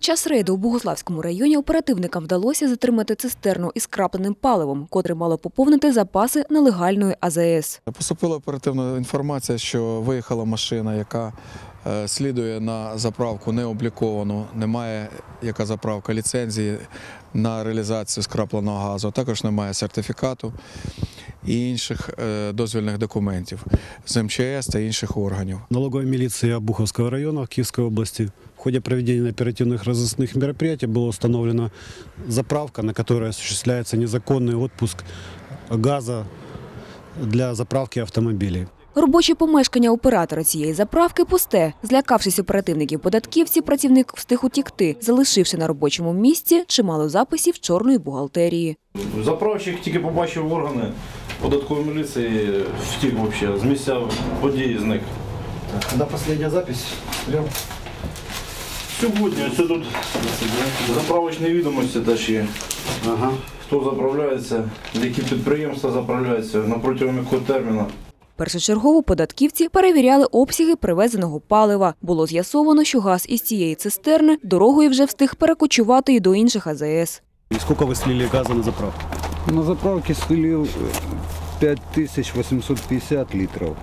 Під час рейду у Богославському районі оперативникам вдалося затримати цистерну із крапленим паливом, котре мало поповнити запаси нелегальної АЗС. Поступила оперативна інформація, що виїхала машина, яка е, слідує на заправку необліковану, немає яка заправка ліцензії на реалізацію скрапленого газу, також немає сертифікату і інших е, дозвільних документів з МЧС та інших органів. Налоговой милиции Обуховского района Киевской области в ходе проведения оперативных разыскных мероприятий была установлена заправка, на которой осуществляется незаконный отпуск газа для заправки автомобилей. Робоче помешкання оператора цієї заправки пусте. Злякавшись оперативників податківці, працівник встиг утікти, залишивши на робочому місці чимало записів чорної бухгалтерії. Заправщик тільки побачив органи податкової міліції, втік взагалі, з місця події зник. Когда последняя запись? Сьогодні ось тут заправочні відомості теж є. Ага. Хто заправляється, які підприємства заправляються, на протягом якого терміну. Першочергово податківці перевіряли обсяги привезеного палива. Було з'ясовано, що газ із цієї цистерни дорогою вже встиг перекочувати і до інших АЗС. И сколько вы слили газа на заправку? На заправке слил 5850 литров.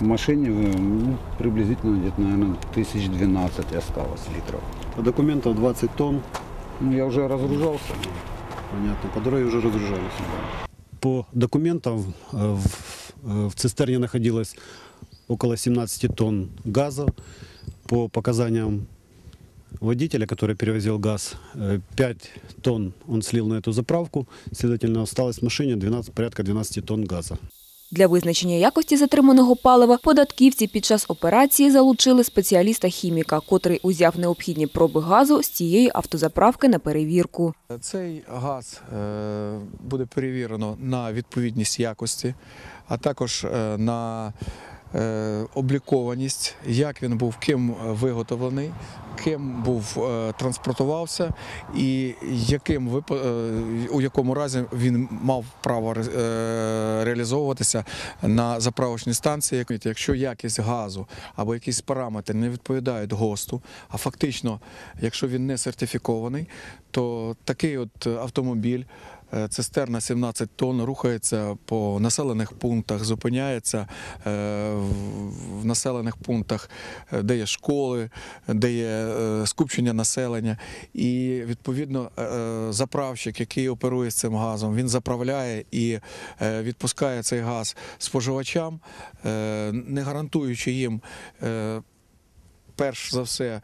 В машине э, ну, приблизительно где-то, наверное, 1012 осталось литров. По документам 20 тонн. Ну, я уже разгружался. Понятно, по дороге уже разгружались. По документам э, в, э, в цистерне находилось около 17 тонн газа. По показаниям водителя, который перевозил газ, э, 5 тонн он слил на эту заправку. Следовательно, осталось в машине 12, порядка 12 тонн газа. Для визначення якості затриманого палива податківці під час операції залучили спеціаліста-хіміка, котрий узяв необхідні проби газу з цієї автозаправки на перевірку. Цей газ е, буде перевірено на відповідність якості, а також е, на облікованість, як він був, ким виготовлений, ким був е, транспортувався і яким е, у якому разі він мав право е, реалізовуватися на заправочній станції. Якщо якість газу або якісь параметри не відповідають ГОСТу, а фактично, якщо він не сертифікований, то такий от автомобіль. Е, Цистерна 17 тонн рухається по населених пунктах, зупиняється е, в- населених пунктах, е, де є школи, де є скупчення населення. І відповідно заправщик, який оперує з цим газом, він заправляє і відпускає цей газ споживачам, не гарантуючи їм перш за все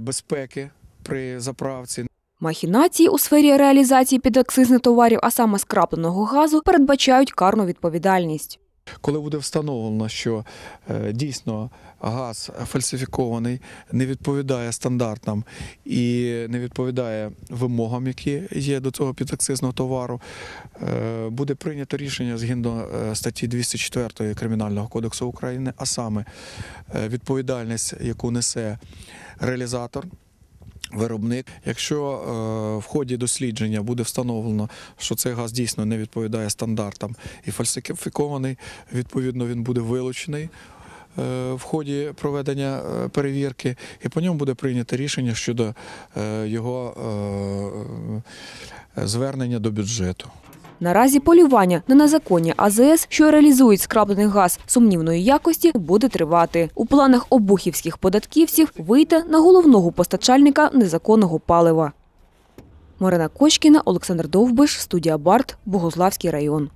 безпеки при заправці. Махінації у сфері реалізації підакцизних товарів, а саме скрапленого газу, передбачають карну відповідальність. Коли буде встановлено, що е, дійсно газ фальсифікований, не відповідає стандартам і не відповідає вимогам, які є до цього підакцизного товару, е, буде прийнято рішення згідно е, статті 204 Кримінального кодексу України, а саме відповідальність, яку несе реалізатор. Виробник, якщо е, в ході дослідження буде встановлено, що цей газ дійсно не відповідає стандартам і фальсифікований, відповідно він буде вилучений е, в ході проведення е, перевірки, і по ньому буде прийнято рішення щодо е, його звернення до бюджету. Наразі полювання на незаконні АЗС, що реалізують скраплений газ сумнівної якості, буде тривати. У планах обухівських податківців вийти на головного постачальника незаконного палива. Марина Кочкіна, Олександр Довбиш, студія Барт, Богославський район.